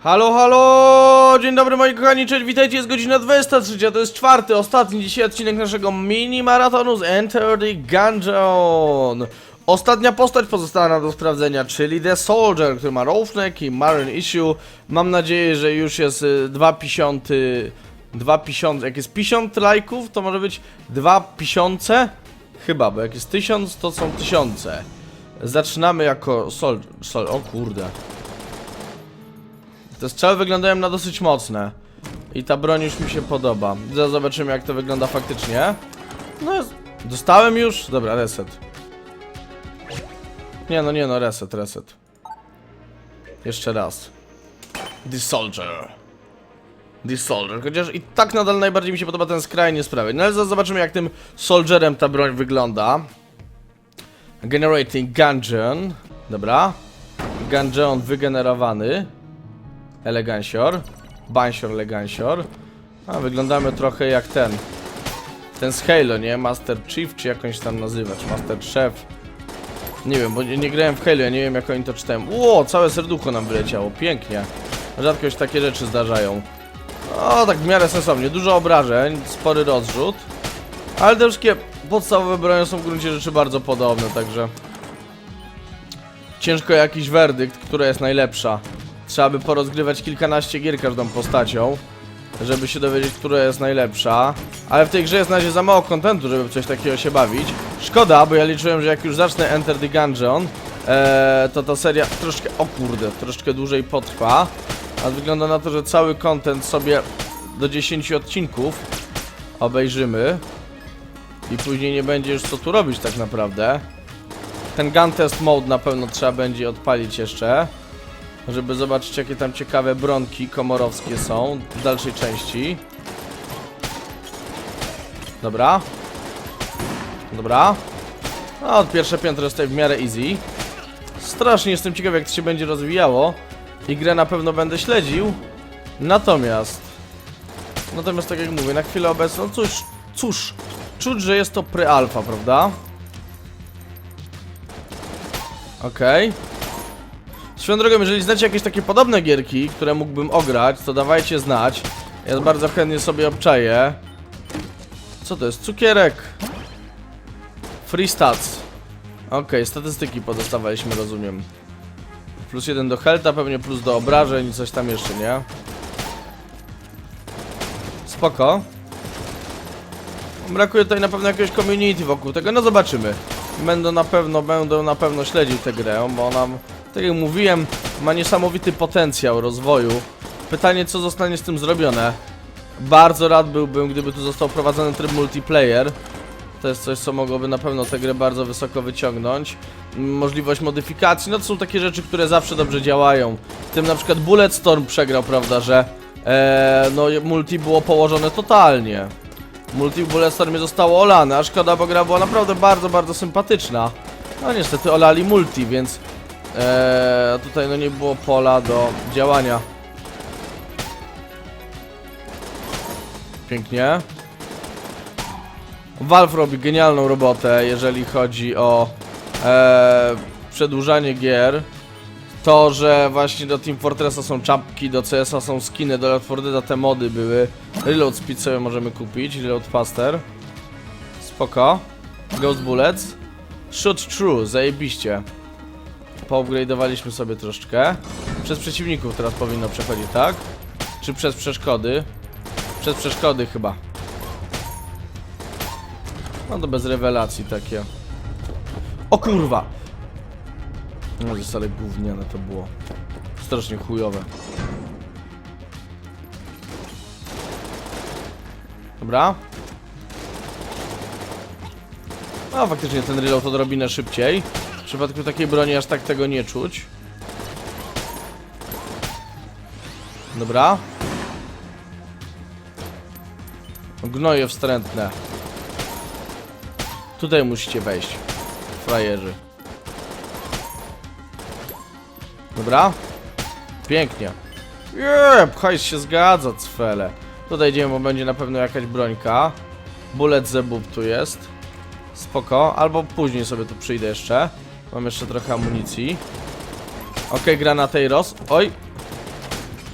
Halo, halo! Dzień dobry moi kochani, cześć, witajcie, jest godzina 23, to jest czwarty, ostatni dzisiaj odcinek naszego mini maratonu z Enter the Gungeon. Ostatnia postać pozostała nam do sprawdzenia, czyli The Soldier, który ma Roughnecki i Marin Issue. Mam nadzieję, że już jest y, dwa piesiąty, dwa piesiące, jak jest 50 lajków, to może być dwa piesiące? Chyba, bo jak jest tysiąc, to są tysiące. Zaczynamy jako Soldier, sol, o kurde. Te strzały wyglądają na dosyć mocne. I ta broń już mi się podoba. Zaraz zobaczymy jak to wygląda faktycznie. No. Dostałem już? Dobra, reset. Nie no, nie no, reset, reset. Jeszcze raz. The Soldier. The Soldier. Chociaż i tak nadal najbardziej mi się podoba ten skrajnie sprawy. No ale zaraz zobaczymy jak tym Soldierem ta broń wygląda. Generating Gungeon. Dobra. Gungeon wygenerowany. Elegancior. Bansior, elegancior. A, wyglądamy trochę jak ten. Ten z Halo, nie? Master Chief, czy jakąś tam nazywa, czy Master Chef. Nie wiem, bo nie, nie grałem w Halo, ja nie wiem jak oni to czytałem. Ło, całe serducho nam wyleciało, pięknie. Rzadko się takie rzeczy zdarzają. O, tak w miarę sensownie. Dużo obrażeń, spory rozrzut. Ale te wszystkie podstawowe bronie są w gruncie rzeczy bardzo podobne, także... Ciężko jakiś werdykt, która jest najlepsza. Trzeba by porozgrywać kilkanaście gier każdą postacią, żeby się dowiedzieć, która jest najlepsza. Ale w tej grze jest na razie za mało kontentu, żeby coś takiego się bawić. Szkoda, bo ja liczyłem, że jak już zacznę Enter the Gungeon, ee, to ta seria troszkę, o kurde, troszkę dłużej potrwa. A wygląda na to, że cały content sobie do 10 odcinków obejrzymy. I później nie będzie już co tu robić tak naprawdę. Ten gun test mode na pewno trzeba będzie odpalić jeszcze. Żeby zobaczyć jakie tam ciekawe bronki komorowskie są w dalszej części. Dobra. Dobra. No, pierwsze piętro jest tutaj w miarę easy. Strasznie jestem ciekaw jak to się będzie rozwijało. I grę na pewno będę śledził. Natomiast... Natomiast tak jak mówię, na chwilę obecną, cóż, cóż, czuć, że jest to pre-alpha, prawda? Okej. Swoją drogą, jeżeli znacie jakieś takie podobne gierki, które mógłbym ograć, to dawajcie znać. Ja bardzo chętnie sobie obczaję. Co to jest? Cukierek. Free stats. Okej, statystyki podostawaliśmy, rozumiem. Plus jeden do healtha, pewnie plus do obrażeń i coś tam jeszcze, nie? Spoko. Brakuje tutaj na pewno jakiegoś community wokół tego, no zobaczymy. Będę na pewno, będę na pewno śledził tę grę, bo ona, tak jak mówiłem, ma niesamowity potencjał rozwoju. Pytanie, co zostanie z tym zrobione. Bardzo rad byłbym, gdyby tu został wprowadzony tryb multiplayer. To jest coś, co mogłoby na pewno tę grę bardzo wysoko wyciągnąć. Możliwość modyfikacji, no to są takie rzeczy, które zawsze dobrze działają. W tym na przykład Bulletstorm przegrał, prawda, że e, no multi było położone totalnie. Multi w Bulletstormie zostało olane, a szkoda, bo gra była naprawdę bardzo, bardzo sympatyczna. No niestety olali multi, więc e, tutaj no nie było pola do działania. Pięknie. Valve robi genialną robotę, jeżeli chodzi o e, przedłużanie gier. To, że właśnie do Team Fortressa są czapki, do CS-a są skiny, do Left 4 Dead'a te mody były. Reload Speed sobie możemy kupić, Reload Faster. Spoko. Ghost Bullets. Shoot True, zajebiście. Poupgrade'owaliśmy sobie troszeczkę. Przez przeciwników teraz powinno przechodzić, tak? Czy przez przeszkody? Przez przeszkody chyba. No to bez rewelacji takie. O kurwa! No jest ale gówniane to było. Strasznie chujowe. Dobra. No faktycznie ten reload odrobinę szybciej. W przypadku takiej broni aż tak tego nie czuć. Dobra. Gnoje wstrętne. Tutaj musicie wejść. Frajerzy. Dobra. Pięknie. Jeee, hajs się zgadza, cfele. Tutaj idziemy, bo będzie na pewno jakaś brońka. Bullet zebub tu jest. Spoko. Albo później sobie tu przyjdę jeszcze. Mam jeszcze trochę amunicji. Okej, okay, granatejros. Oj.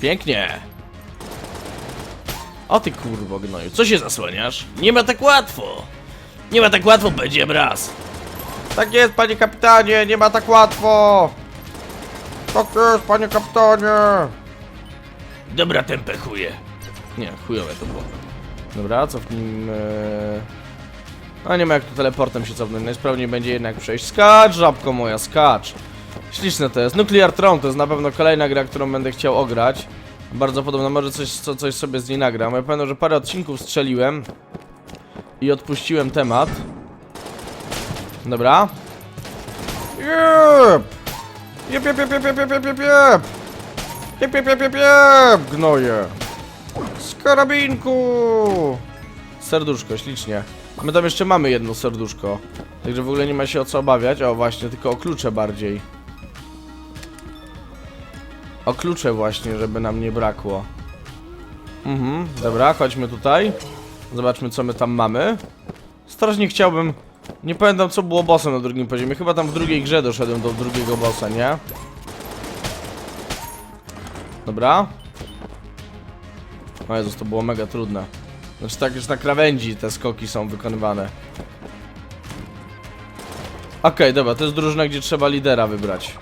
Pięknie. O ty kurwo gnoju, co się zasłaniasz? Nie ma tak łatwo. Nie ma tak łatwo, będzie raz. Tak jest, panie kapitanie, nie ma tak łatwo. Tak jest, panie kapitanie. Dobra, tempę chuje. Nie, chujowe to było. Dobra, cofnijmy. A nie ma jak tu teleportem się cofnąć. Najsprawniej będzie jednak przejść. Skacz, żabko moja, skacz. Śliczne to jest. Nuclear Throne to jest na pewno kolejna gra, którą będę chciał ograć. Bardzo podobno, może coś, co, coś sobie z niej nagram. Ja pamiętam, że parę odcinków strzeliłem i odpuściłem temat. Dobra. Jep! Jep, jep, jep, jep, jep, jep, jep, jep. Jep, jep, jep, jep, jep. Gnoje. Z! Serduszko, ślicznie. My tam jeszcze mamy jedno serduszko. Także w ogóle nie ma się o co obawiać. O właśnie, tylko o klucze bardziej. O klucze właśnie, żeby nam nie brakło. Mhm, dobra, chodźmy tutaj. Zobaczmy co my tam mamy. Strasznie chciałbym... Nie pamiętam co było bossem na drugim poziomie. Chyba tam w drugiej grze doszedłem do drugiego bossa, nie? Dobra. O Jezus, to było mega trudne. Znaczy tak już na krawędzi te skoki są wykonywane. Okej, dobra, to jest drużyna, gdzie trzeba lidera wybrać.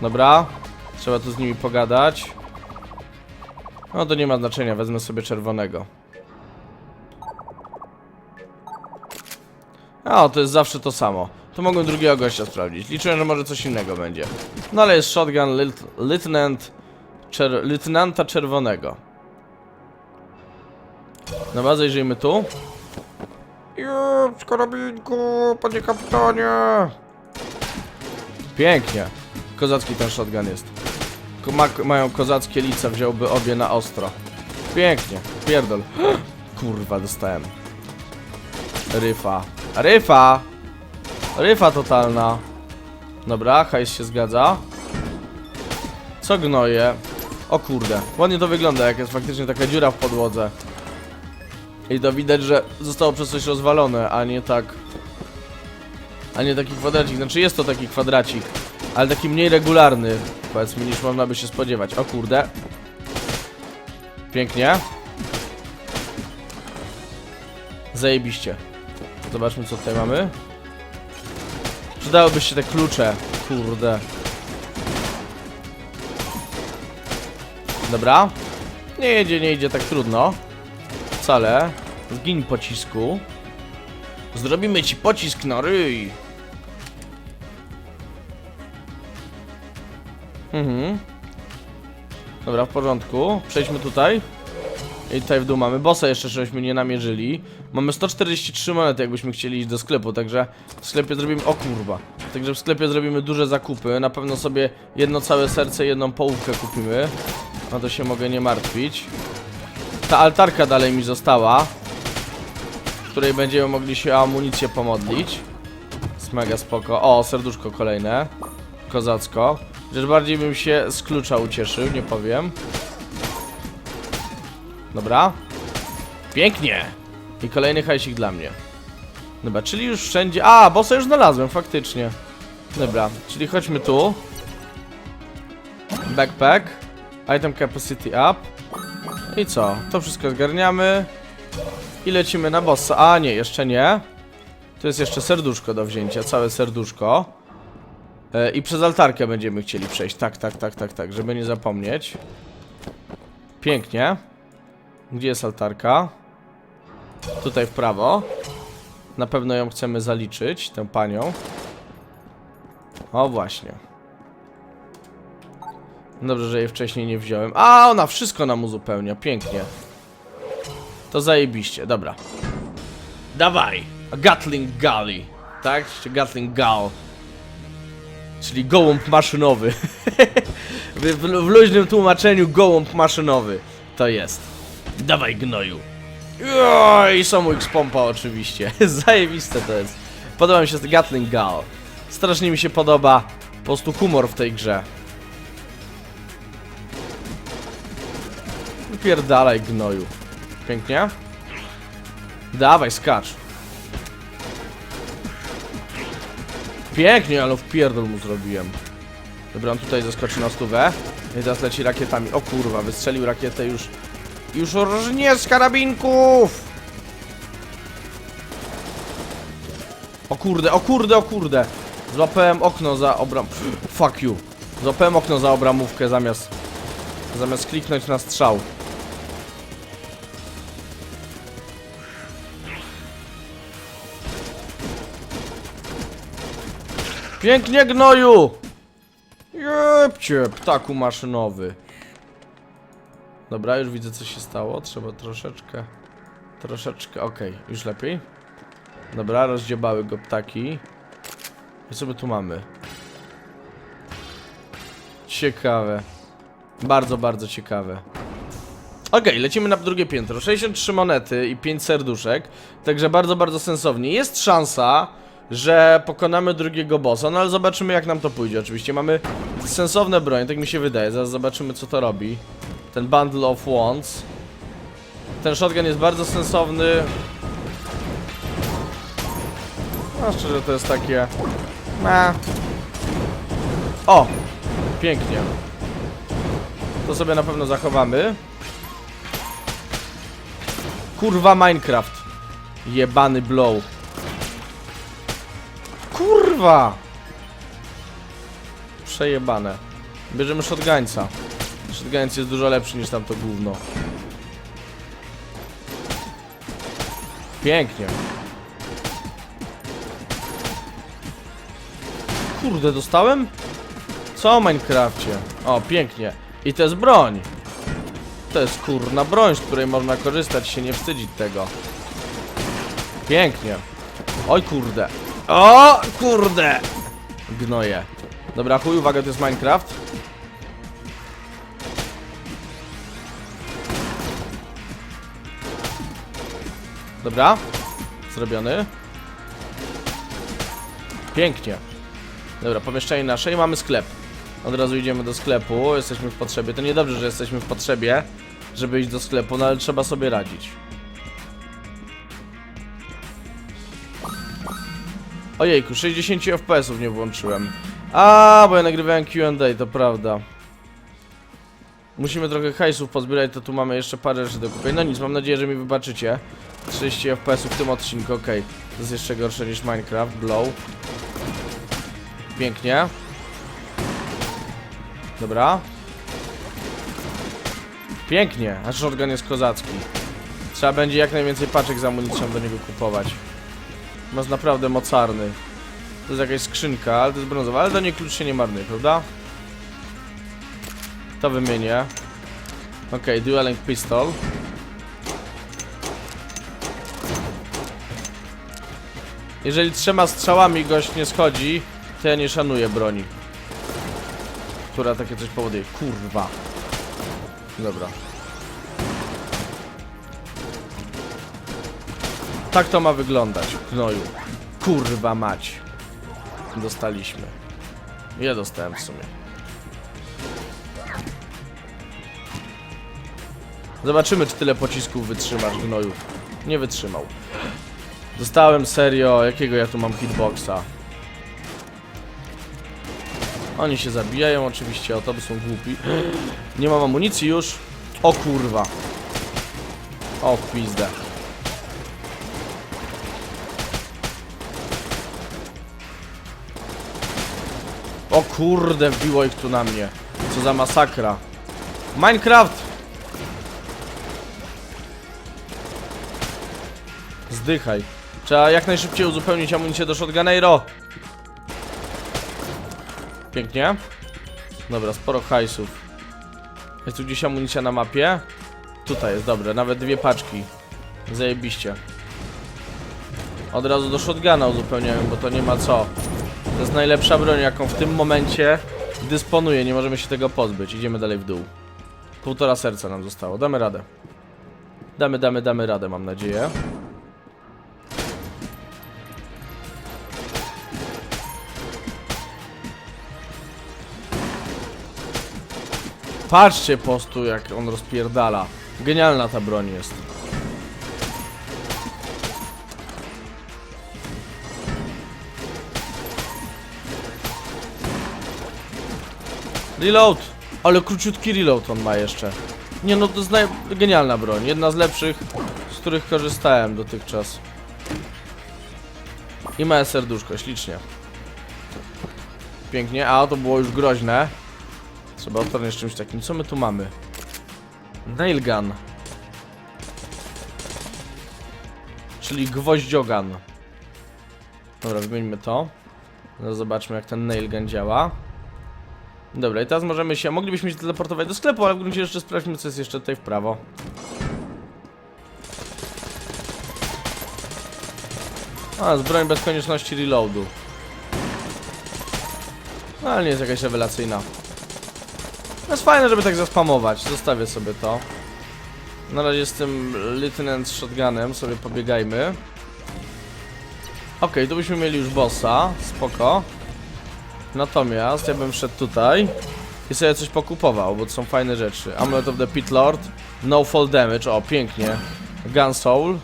Dobra. Trzeba tu z nimi pogadać. No to nie ma znaczenia, wezmę sobie czerwonego. A, to jest zawsze to samo. To mogłem drugiego gościa sprawdzić. Liczyłem, że może coś innego będzie. No ale jest shotgun lit lieutenant czer lieutenanta czerwonego. Dobra, zajrzyjmy tu. Jup, z karabinku, panie kapitanie. Pięknie. Kozacki ten shotgun jest. Ko ma mają kozackie lice, wziąłby obie na ostro. Pięknie, pierdol. Kurwa, dostałem. Ryfa. Ryfa! Ryfa totalna. Dobra, hajs się zgadza. Co gnoje? O kurde, ładnie to wygląda, jak jest faktycznie taka dziura w podłodze. I to widać, że zostało przez coś rozwalone, a nie tak... A nie taki kwadracik, znaczy jest to taki kwadracik, ale taki mniej regularny, powiedzmy, niż można by się spodziewać. O kurde. Pięknie. Zajebiście. Zobaczmy, co tutaj mamy. Przydałyby się te klucze. Kurde. Dobra. Nie jedzie, nie idzie tak trudno. Wcale. Zgiń pocisku. Zrobimy ci pocisk na ryj. Mhm. Dobra, w porządku. Przejdźmy tutaj. I tutaj w dół mamy bossa jeszcze, żeśmy nie namierzyli. Mamy 143 monety, jakbyśmy chcieli iść do sklepu, także w sklepie zrobimy... O kurwa. Także w sklepie zrobimy duże zakupy. Na pewno sobie jedno całe serce, jedną połówkę kupimy. No to się mogę nie martwić. Ta altarka dalej mi została. W której będziemy mogli się amunicję pomodlić. Jest mega spoko. O, serduszko kolejne. Kozacko. Rzecz bardziej bym się z klucza ucieszył, nie powiem. Dobra. Pięknie. I kolejny hajsik dla mnie. Dobra, czyli już wszędzie... A, bossa już znalazłem, faktycznie. Dobra, czyli chodźmy tu. Backpack. Item capacity up. I co? To wszystko zgarniamy. I lecimy na bossa. A, nie, jeszcze nie. Tu jest jeszcze serduszko do wzięcia, całe serduszko. E, I przez altarkę będziemy chcieli przejść. Tak, tak, tak, tak, tak, żeby nie zapomnieć. Pięknie. Gdzie jest altarka? Tutaj w prawo. Na pewno ją chcemy zaliczyć, tę panią. O, właśnie. Dobrze, że jej wcześniej nie wziąłem. A, ona wszystko nam uzupełnia. Pięknie. To zajebiście, dobra. Dawaj! Gatling Gully. Tak? Czy Gatling Gull. Czyli gołąb maszynowy. w, w, w luźnym tłumaczeniu gołąb maszynowy. To jest. Dawaj gnoju. I są X-pompa oczywiście. Zajebiste to jest. Podoba mi się Gatling Gull. Strasznie mi się podoba po prostu humor w tej grze. Wypierdalaj gnoju. Pięknie. Dawaj, skacz. Pięknie, ale w pierdol mu zrobiłem. Dobra, on tutaj zaskoczy na stówę. I teraz leci rakietami. O kurwa, wystrzelił rakietę już. Już rżnie z karabinków! O kurde, o kurde, o kurde! Złapałem okno za obram... Fuck you. Złapałem okno za obramówkę zamiast... Zamiast kliknąć na strzał. Pięknie gnoju! Jebcie, ptaku maszynowy. Dobra, już widzę co się stało. Trzeba troszeczkę... Troszeczkę, okej, już lepiej. Dobra, rozdziebały go ptaki. I co my tu mamy? Ciekawe. Bardzo, bardzo ciekawe. Okej, lecimy na drugie piętro. 63 monety i 5 serduszek. Także bardzo, bardzo sensownie. Jest szansa, że pokonamy drugiego bossa, no ale zobaczymy jak nam to pójdzie. Oczywiście mamy sensowne broń, tak mi się wydaje. Zaraz zobaczymy co to robi. Ten Bundle of Wands. Ten shotgun jest bardzo sensowny. No szczerze to jest takie... Meh. O! Pięknie. To sobie na pewno zachowamy. Kurwa Minecraft. Jebany blow. Kurwa! Przejebane. Bierzemy shotgańca. Shotgańc jest dużo lepszy niż tamto gówno. Pięknie. Kurde, dostałem? Co o Minecrafcie? O, pięknie. I to jest broń. To jest kurna broń, z której można korzystać, się nie wstydzić tego. Pięknie. Oj kurde. O kurde! Gnoje. Dobra, chuj, uwaga, to jest Minecraft. Dobra. Zrobiony. Pięknie. Dobra, pomieszczenie nasze i mamy sklep. Od razu idziemy do sklepu, jesteśmy w potrzebie. To niedobrze, że jesteśmy w potrzebie, żeby iść do sklepu, no ale trzeba sobie radzić. Ojejku, 60 FPS-ów nie włączyłem. A, bo ja nagrywałem Q&A, to prawda. Musimy trochę hajsów pozbierać, to tu mamy jeszcze parę rzeczy do kupienia. No nic, mam nadzieję, że mi wybaczycie. 30 FPS-ów w tym odcinku, okej. To jest jeszcze gorsze niż Minecraft, Blow. Pięknie. Dobra. Pięknie, a shotgun jest kozacki. Trzeba będzie jak najwięcej paczek z amunicją do niego kupować. Jest naprawdę mocarny. To jest jakaś skrzynka, ale to jest brązowa, ale do niej klucz się nie marnuje, prawda? To wymienię. Okej, dueling pistol. Jeżeli trzema strzałami gość nie schodzi, to ja nie szanuję broni. Która takie coś powoduje. Kurwa. Dobra. Tak to ma wyglądać, gnoju. Kurwa mać. Dostaliśmy. Ja dostałem w sumie. Zobaczymy, czy tyle pocisków wytrzymasz, gnoju. Nie wytrzymał. Dostałem serio, jakiego ja tu mam hitboxa. Oni się zabijają oczywiście, o to by są głupi. Nie mam amunicji już. O kurwa. O pizdę. O kurde, wbiło ich tu na mnie. Co za masakra. Minecraft! Zdychaj. Trzeba jak najszybciej uzupełnić amunicję do shotguneiro. Pięknie. Dobra, sporo hajsów. Jest tu gdzieś amunicja na mapie? Tutaj jest, dobre, nawet dwie paczki. Zajebiście. Od razu do shotguna uzupełniamy, bo to nie ma co. To jest najlepsza broń, jaką w tym momencie dysponuję. Nie możemy się tego pozbyć. Idziemy dalej w dół. Półtora serca nam zostało. Damy radę. Damy, damy, damy radę, mam nadzieję. Patrzcie po prostu jak on rozpierdala. Genialna ta broń jest. Reload! Ale króciutki reload on ma jeszcze. Nie no, to jest genialna broń. Jedna z lepszych, z których korzystałem dotychczas. I ma serduszko, ślicznie. Pięknie, a to było już groźne. Trzeba otarnąć czymś takim. Co my tu mamy? Nail gun. Czyli gwoździogan. Dobra, wymienimy to. Zaraz zobaczmy jak ten nail gun działa. Dobra, i teraz możemy się... Moglibyśmy się teleportować do sklepu, ale w gruncie jeszcze sprawdźmy co jest jeszcze tutaj w prawo. A, zbroń bez konieczności reloadu. No, ale nie jest jakaś rewelacyjna. No jest fajne, żeby tak zaspamować. Zostawię sobie to. Na razie z tym Lieutenant shotgunem sobie pobiegajmy. Okej, tu byśmy mieli już bossa. Spoko. Natomiast ja bym wszedł tutaj i sobie coś pokupował, bo to są fajne rzeczy. Amulet of the Pit Lord, No Fall Damage, o pięknie. Gun Soul.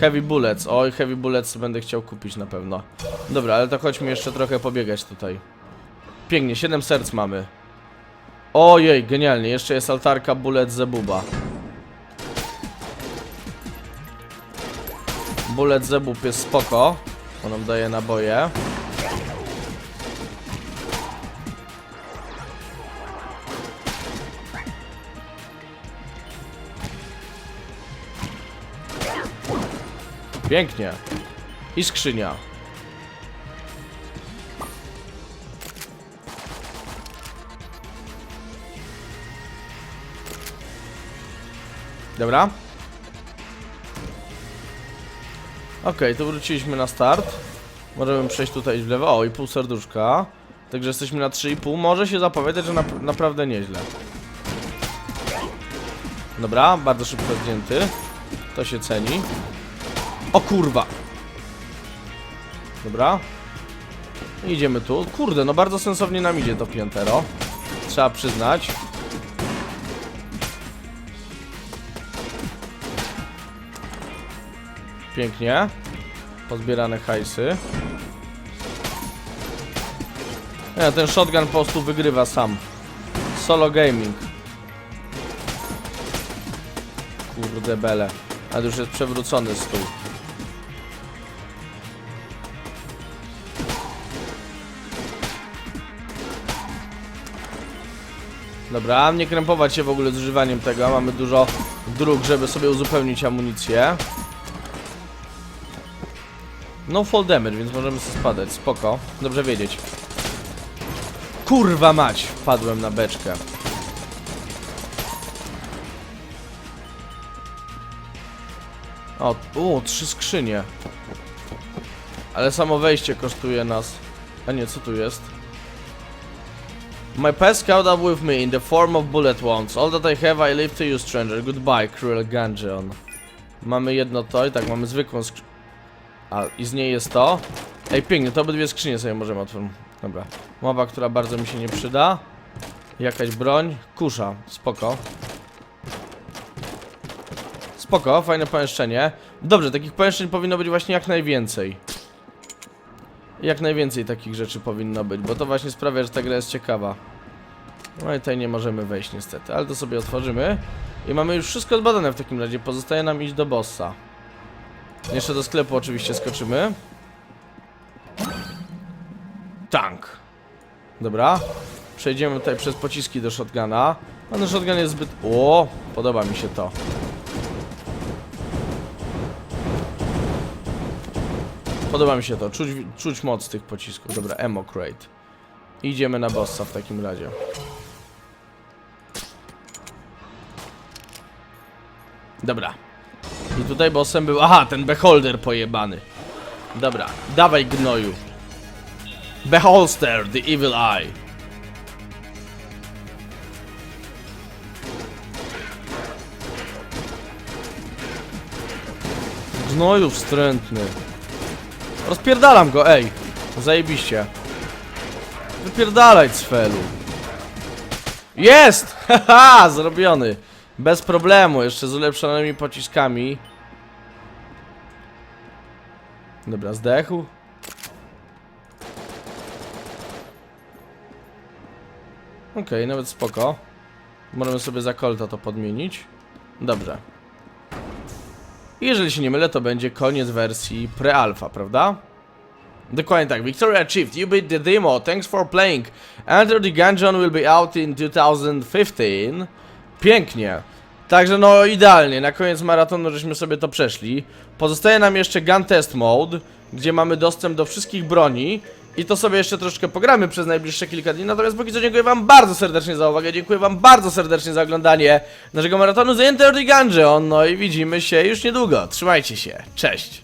Heavy Bullets, oj Heavy Bullets będę chciał kupić na pewno. Dobra, ale to chodźmy jeszcze trochę pobiegać tutaj. Pięknie, 7 serc mamy. Ojej, genialnie, jeszcze jest altarka Bullet Zebuba. Bullet Zebub jest spoko, on nam daje naboje. Pięknie. I skrzynia. Dobra. Okej, to wróciliśmy na start. Możemy przejść tutaj w lewo. O, i pół serduszka. Także jesteśmy na 3,5. Może się zapowiadać, że nap naprawdę nieźle. Dobra, bardzo szybko zdjęty. To się ceni. O kurwa! Dobra. Idziemy tu. Kurde, no bardzo sensownie nam idzie to piętero. Trzeba przyznać. Pięknie. Pozbierane hajsy. Nie, ten shotgun po prostu wygrywa sam. Solo gaming. Kurde bele. A już jest przewrócony stół. Dobra, nie krępować się w ogóle z używaniem tego. Mamy dużo dróg, żeby sobie uzupełnić amunicję. No fall damage, więc możemy sobie spadać. Spoko. Dobrze wiedzieć. Kurwa mać! Wpadłem na beczkę. O, o, trzy skrzynie. Ale samo wejście kosztuje nas. A nie, co tu jest? My past caught up with me in the form of bullet wounds. All that I have I leave to you, stranger. Goodbye, cruel Gungeon. Mamy jedno to i tak, mamy zwykłą skrzynkę. A, i z niej jest to. Ej, pięknie, to obydwie skrzynie sobie możemy otworzyć. Dobra. Mowa, która bardzo mi się nie przyda. Jakaś broń. Kusza, spoko. Spoko, fajne pomieszczenie. Dobrze, takich pomieszczeń powinno być właśnie jak najwięcej. Jak najwięcej takich rzeczy powinno być, bo to właśnie sprawia, że ta gra jest ciekawa. No i tutaj nie możemy wejść niestety, ale to sobie otworzymy. I mamy już wszystko odbadane w takim razie, pozostaje nam iść do bossa. Jeszcze do sklepu oczywiście skoczymy. Tank. Dobra. Przejdziemy tutaj przez pociski do shotguna. A ten shotgun jest zbyt... O, podoba mi się to. Podoba mi się to. Czuć, czuć moc tych pocisków. Dobra, ammo crate. Idziemy na bossa w takim razie. Dobra. I tutaj bossem był... Aha, ten beholder pojebany. Dobra, dawaj gnoju. Beholster, the evil eye. Gnoju wstrętny. Rozpierdalam go, ej. Zajebiście. Wypierdalaj, cfelu. Jest! Haha, zrobiony. Bez problemu, jeszcze z ulepszonymi pociskami. Dobra, zdechł. Okej, nawet spoko. Możemy sobie za Colta to podmienić. Dobrze. Jeżeli się nie mylę, to będzie koniec wersji pre-alpha, prawda? Dokładnie tak. Victoria achieved. You beat the demo. Thanks for playing. Enter the Gungeon will be out in 2015. Pięknie. Także no idealnie. Na koniec maratonu żeśmy sobie to przeszli. Pozostaje nam jeszcze Gun Test Mode, gdzie mamy dostęp do wszystkich broni. I to sobie jeszcze troszkę pogramy przez najbliższe kilka dni. Natomiast póki co dziękuję wam bardzo serdecznie za uwagę. Dziękuję wam bardzo serdecznie za oglądanie naszego maratonu z Enter the Gungeon. No i widzimy się już niedługo. Trzymajcie się. Cześć.